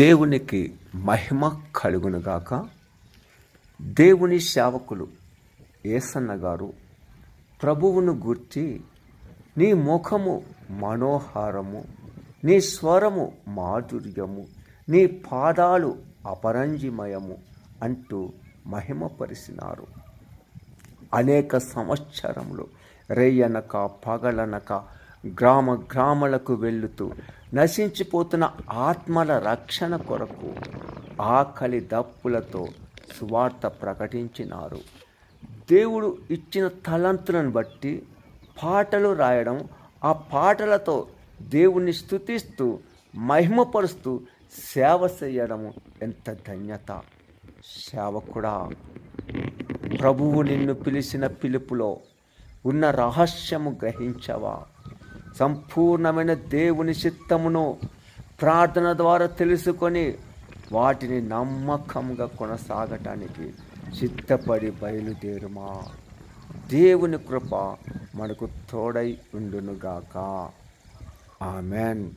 దేవునికి మహిమ కలుగునుగాక. దేవుని సేవకులు ఏసన్న గారు ప్రభువును గుర్చి నీ ముఖము మనోహారము నీ స్వరము మాధుర్యము నీ పాదాలు అపరంజిమయము అంటూ మహిమపరిచినారు. అనేక సంవత్సరములు రేయనక పగలనక గ్రామ గ్రామాలకు వెళ్ళుతూ నశించిపోతున్న ఆత్మల రక్షణ కొరకు ఆకలి దప్పులతో సువార్త ప్రకటించినారు. దేవుడు ఇచ్చిన తలంతులను బట్టి పాటలు రాయడం ఆ పాటలతో దేవుణ్ణి స్తుతిస్తూ మహిమపరుస్తూ సేవ చేయడము ఎంత ధన్యత! సేవకుడా ప్రభువు నిన్ను పిలిచిన పిలుపులో ఉన్న రహస్యము గ్రహించవా? సంపూర్ణమైన దేవుని చిత్తమును ప్రార్థన ద్వారా తెలుసుకొని వాటిని నమ్మకంగా కొనసాగటానికి సిద్ధపడి బయలుదేరుమా. దేవుని కృప మనకు తోడై ఉండునుగాక. ఆమెన్.